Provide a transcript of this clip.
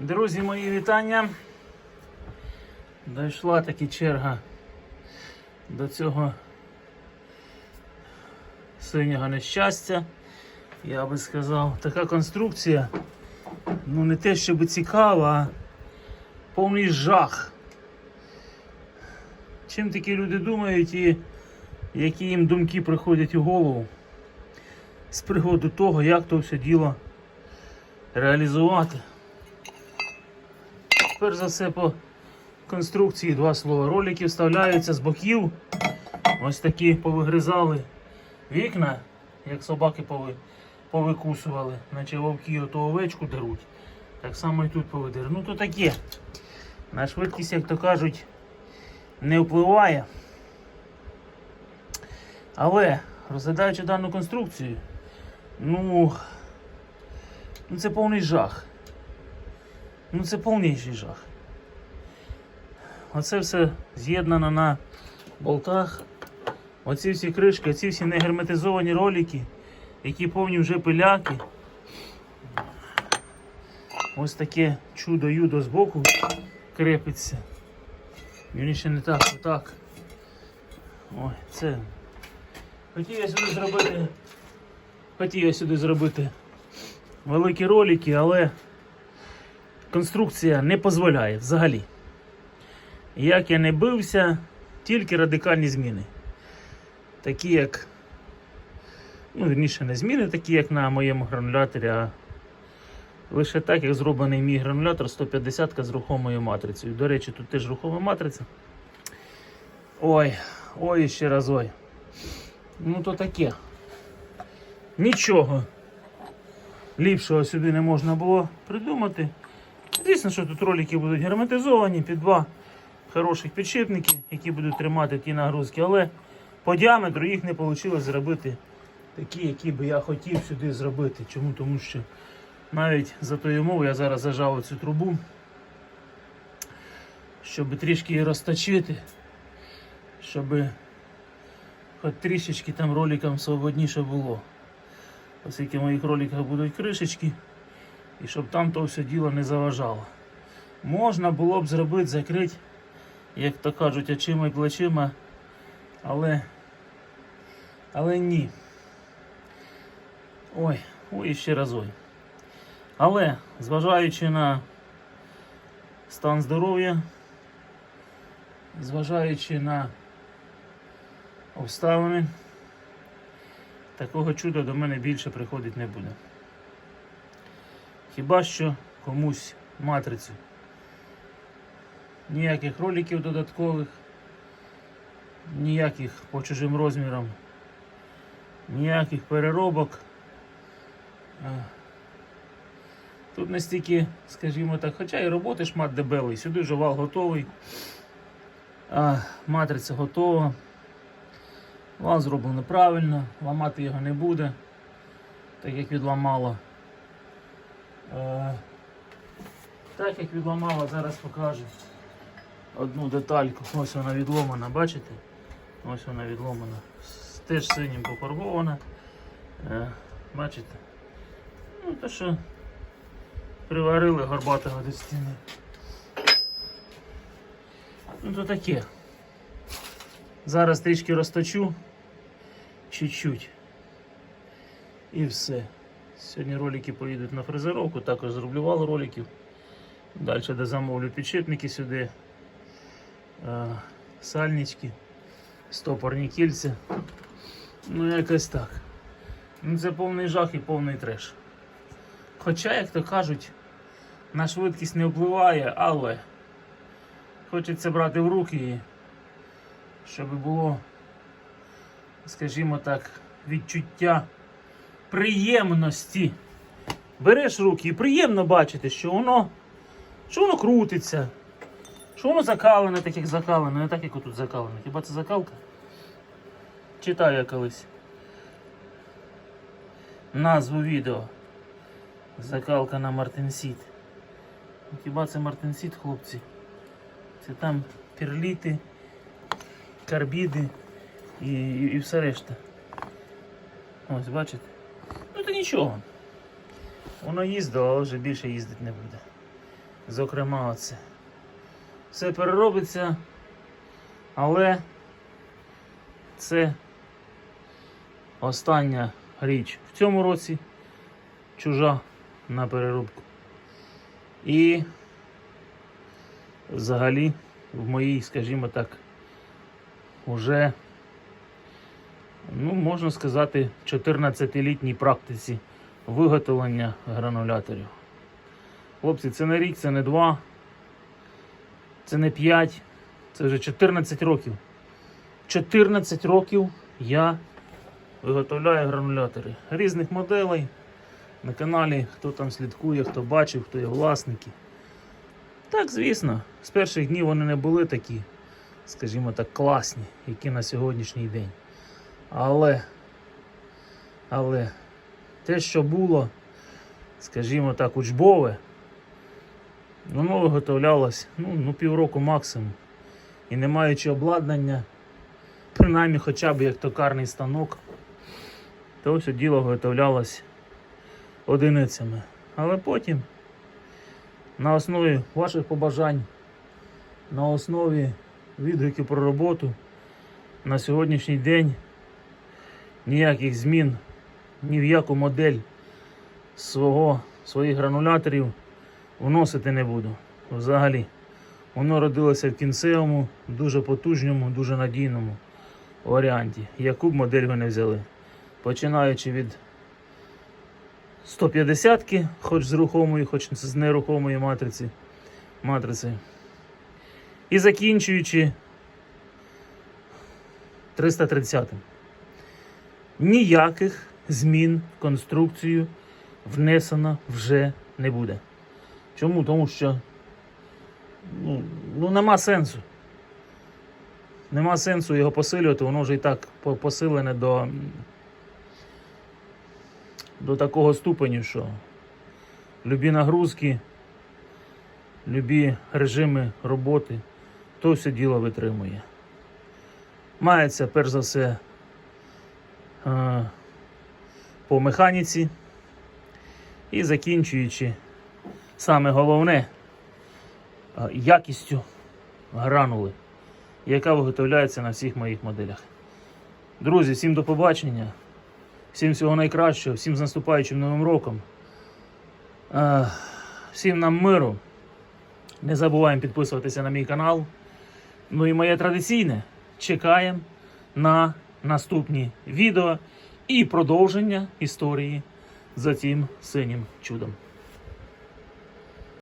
Друзі, мої вітання. Дійшла таки черга до цього синього нещастя. Я би сказав, така конструкція, ну не те, щоб цікава, а повний жах. Чим такі люди думають і які їм думки приходять у голову з приводу того, як то все діло реалізувати. Перш за все по конструкції два слова. Ролики вставляються з боків. Ось такі повигризали вікна, як собаки пови, повикусували, наче вовки ото овечку деруть. Так само і тут повидер. Ну то таке. На швидкість, як то кажуть, не впливає. Але розглядаючи дану конструкцію, ну, ну це повний жах. Ну це повніший жах. Оце все з'єднано на болтах. Оці всі кришки, оці всі негерметизовані ролики, які повні вже пиляки. Ось таке чудо-юдо збоку крепиться. Він ще не так, отак. Ой, це. Хотів я сюди зробити. Хотів я сюди зробити великі ролики, але конструкція не дозволяє взагалі. Як я не бився, тільки радикальні зміни. Такі як, ну, вірніше, не зміни, такі, як на моєму грануляторі, а лише так, як зроблений мій гранулятор 150 з рухомою матрицею. До речі, тут теж рухома матриця. Ой, ой, ще раз ой. Ну то таке. Нічого ліпшого сюди не можна було придумати. Звісно, що тут ролики будуть герметизовані під два хороших підшипники, які будуть тримати ті нагрузки, але по діаметру їх не вийшло зробити такі, які би я хотів сюди зробити. Чому? Тому що навіть за тою мовою я зараз зажав цю трубу, щоб трішки її розточити, щоб хоч трішечки там роликам свободніше було. Оскільки в моїх роликах будуть кришечки, і щоб там то все діло не заважало. Можна було б зробити, закрити, як то кажуть, очима і плечима, але, але ні. Ой, ой, ще раз ой. Але, зважаючи на стан здоров'я, зважаючи на обставини, такого чуда до мене більше приходить не буде. Хіба що комусь матрицю. Ніяких роликів додаткових, ніяких по чужим розмірам, ніяких переробок. Тут не стільки, скажімо так, хоча і роботи шмат дебелий, сюди вже вал готовий, а матриця готова. Вал зроблено правильно, ламати його не буде, так як відламало. Е, Так як відламала, зараз покажу одну детальку. Ось вона відломана, бачите? Ось вона відломана. Теж синім пофарбована. Е, Бачите? Ну то що приварили горбатого до стіни. Ну то таке. Зараз трішки розточу. Чуть-чуть. І все. Сьогодні ролики поїдуть на фрезеровку, також зроблю вал роликів. Далі де замовлю підшипники сюди, е, сальнички, стопорні кільця. Ну якось так. Ну Це повний жах і повний треш. Хоча, як то кажуть, на швидкість не впливає, але хочеться брати в руки, щоб було, скажімо так, відчуття приємності. Береш руки і приємно бачити, що воно, що воно крутиться, що воно закалене, так як закалене, не так, як отут закалене. Хіба це закалка? Читаю я колись. Назву відео. Закалка на Мартинсіт. Хіба це Мартинсіт, хлопці? Це там перліти, карбіди і, і, і все решта. Ось, бачите? Ну то нічого. Воно їздило, але вже більше їздити не буде. Зокрема, оце. Все переробиться, але це остання річ в цьому році чужа на переробку. І взагалі в моїй, скажімо так, уже, ну, можна сказати, 14-літній практиці виготовлення грануляторів. Хлопці, це не рік, це не два, це не п'ять, це вже 14 років. 14 років я виготовляю гранулятори різних моделей. На каналі, хто там слідкує, хто бачив, хто є власники. Так, звісно, з перших днів вони не були такі, скажімо так, класні, які на сьогоднішній день. Але, але те, що було, скажімо так, учбове, воно виготовлялось ну, ну, півроку максимум. І не маючи обладнання, принаймні хоча б як токарний станок, то все діло виготовлялось одиницями. Але потім на основі ваших побажань, на основі відгуків про роботу на сьогоднішній день ніяких змін ні в яку модель свого, своїх грануляторів вносити не буду. Взагалі, воно родилося в кінцевому, дуже потужному, дуже надійному варіанті. Яку б модель ви не взяли. Починаючи від 150-ки, хоч з рухомої, хоч з нерухомої матриці, матриці. І закінчуючи 330. Ніяких змін в конструкцію внесено вже не буде. Чому? Тому що ну, ну нема сенсу. Нема сенсу його посилювати, воно вже і так посилене до, до такого ступеню, що любі нагрузки, любі режими роботи, то все діло витримує. Мається перш за все по механіці і закінчуючи саме головне е, якістю гранули, яка виготовляється на всіх моїх моделях. Друзі, всім до побачення, всім всього найкращого, всім з наступаючим новим роком. Е, Всім нам миру. Не забуваємо підписуватися на мій канал. Ну і моє традиційне. Чекаємо на наступні відео і продовження історії за цим синім чудом.